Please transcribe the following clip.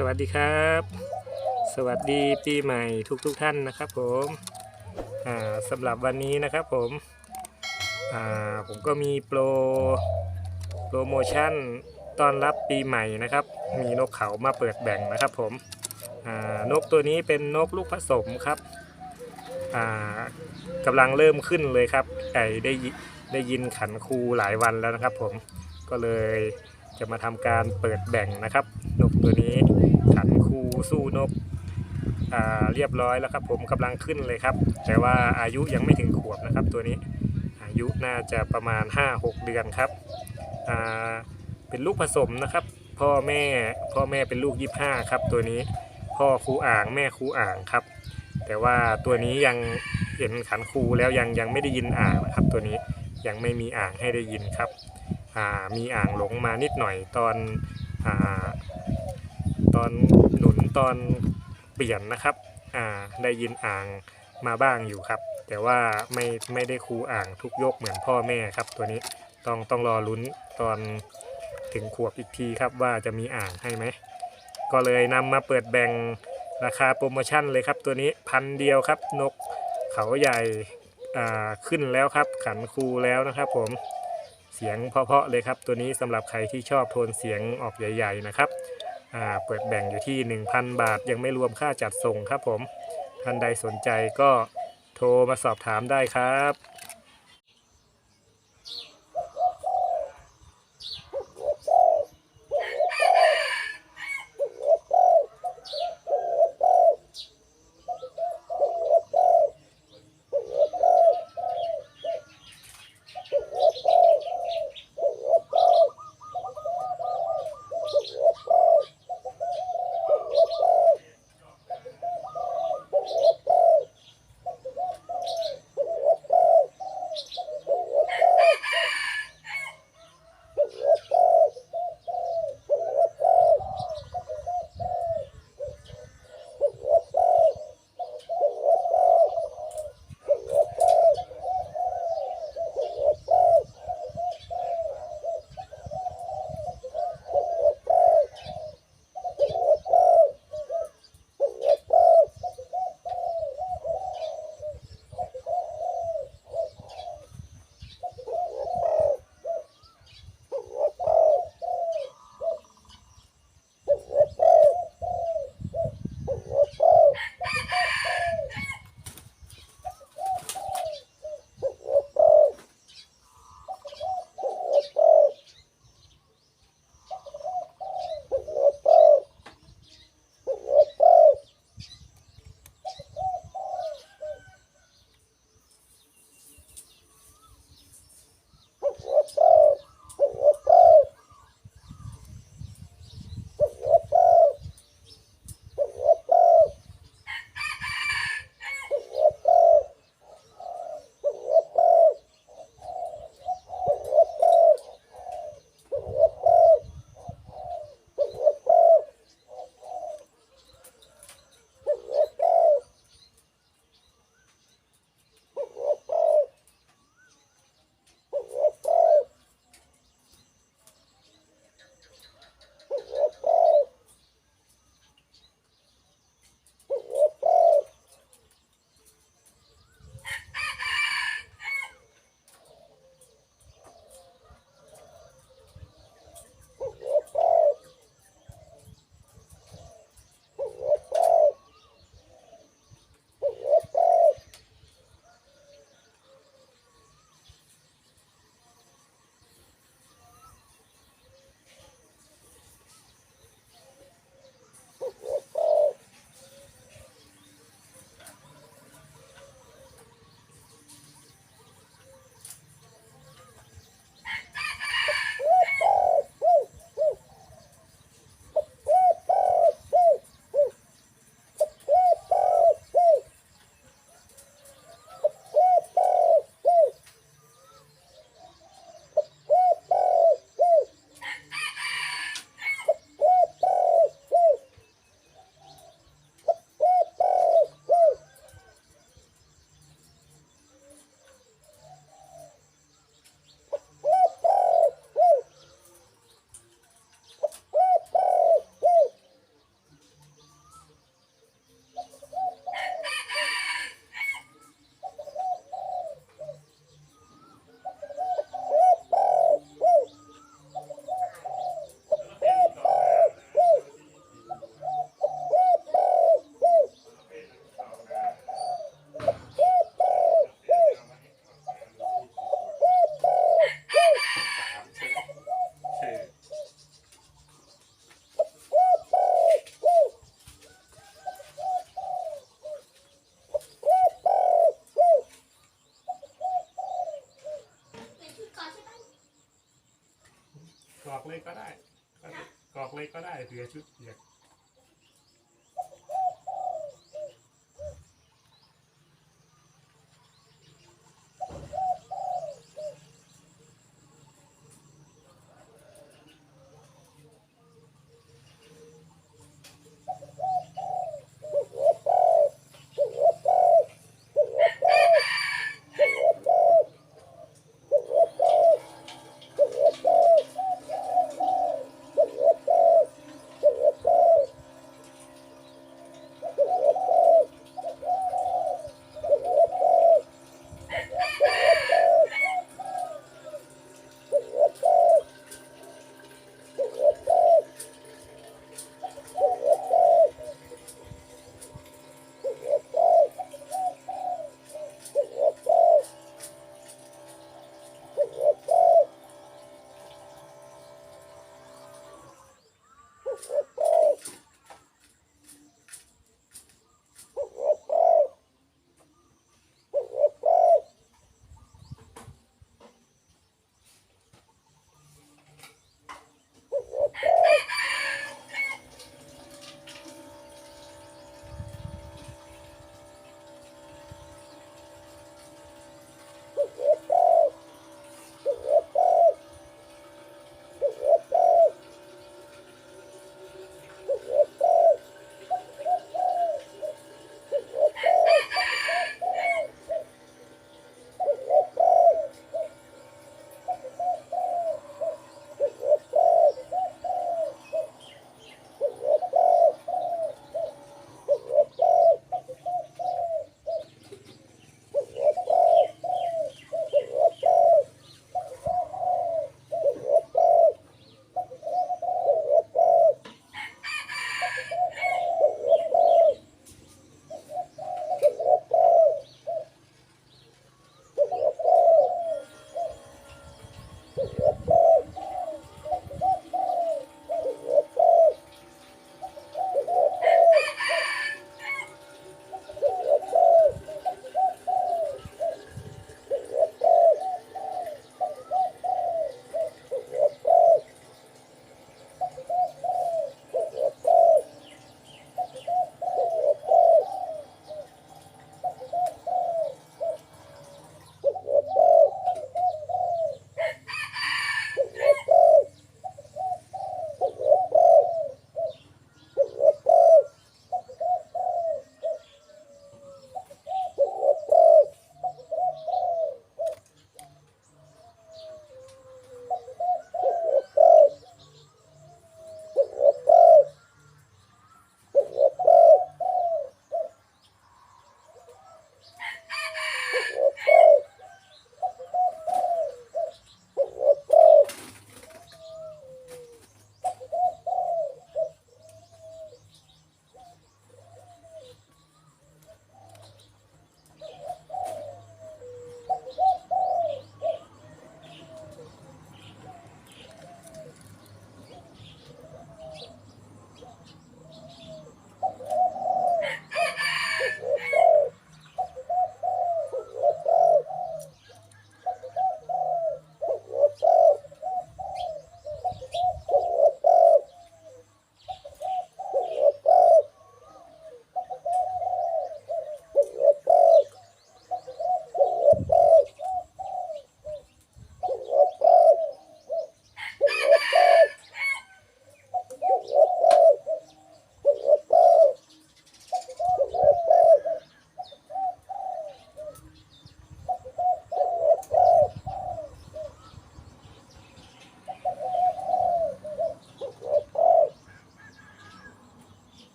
สวัสดีครับ สวัสดีปีใหม่ทุกๆทท่านนะครับผมสำหรับวันนี้นะครับผมผมก็มีโปรโปรโมชั่นต้อนรับปีใหม่นะครับ มีนกเขามาเปิดแบ่งนะครับผมนกตัวนี้เป็นนกลูกผสมครับกำลังเริ่มขึ้นเลยครับไก่ได้ได้ยินขันครูหลายวันแล้วนะครับผมก็เลย จะมาทำการเปิดแบ่งนะครับ นกตัวนี้ขันคูสู้นกอ่าเรียบร้อยแล้วครับ ผมกำลังขึ้นเลยครับ แต่ว่าอายุยังไม่ถึงขวบนะครับ ตัวนี้อายุน่าจะประมาณ 5-6 เดือนครับอ่าเป็นลูกผสมนะครับ พ่อแม่พ่อแม่เป็นลูก 25 ครับ ตัวนี้พ่อครูอ่างแม่ครูอ่างครับ แต่ว่าตัวนี้ยังเห็นขันครูแล้วยังยังไม่ได้ยินอ่างนะครับ ตัวนี้ยังไม่มีอ่างให้ได้ยินครับ มีอ่างหลงมานิดหน่อยตอนอตอนหนุนตอนเปลี่ยนนะครับได้ยินอ่างมาบ้างอยู่ครับ แต่ว่าไม่ไม่ได้ครูอ่างทุกยกเหมือนพ่อแม่ครับ ตัวนี้ต้องต้องรอลุ้นตอนถึงขวบอีกทีครับว่าจะมีอ่างให้ไหม ก็เลยนำมาเปิดแบ่งราคาโปรโมชั่นเลยครับตัวนี้พันเดียวครับ นกเขาใหญ่ขึ้นแล้วครับ ขันครูแล้วนะครับผม เสียงเพาะๆเลยครับตัวนี้สำหรับใครที่ชอบโทนเสียงออกใหญ่ ๆนะครับเปิดแบ่งอยู่ที่ 1,000 บาท ยังไม่รวมค่าจัดส่งครับผมท่านใดสนใจก็โทรมาสอบถามได้ครับ เรื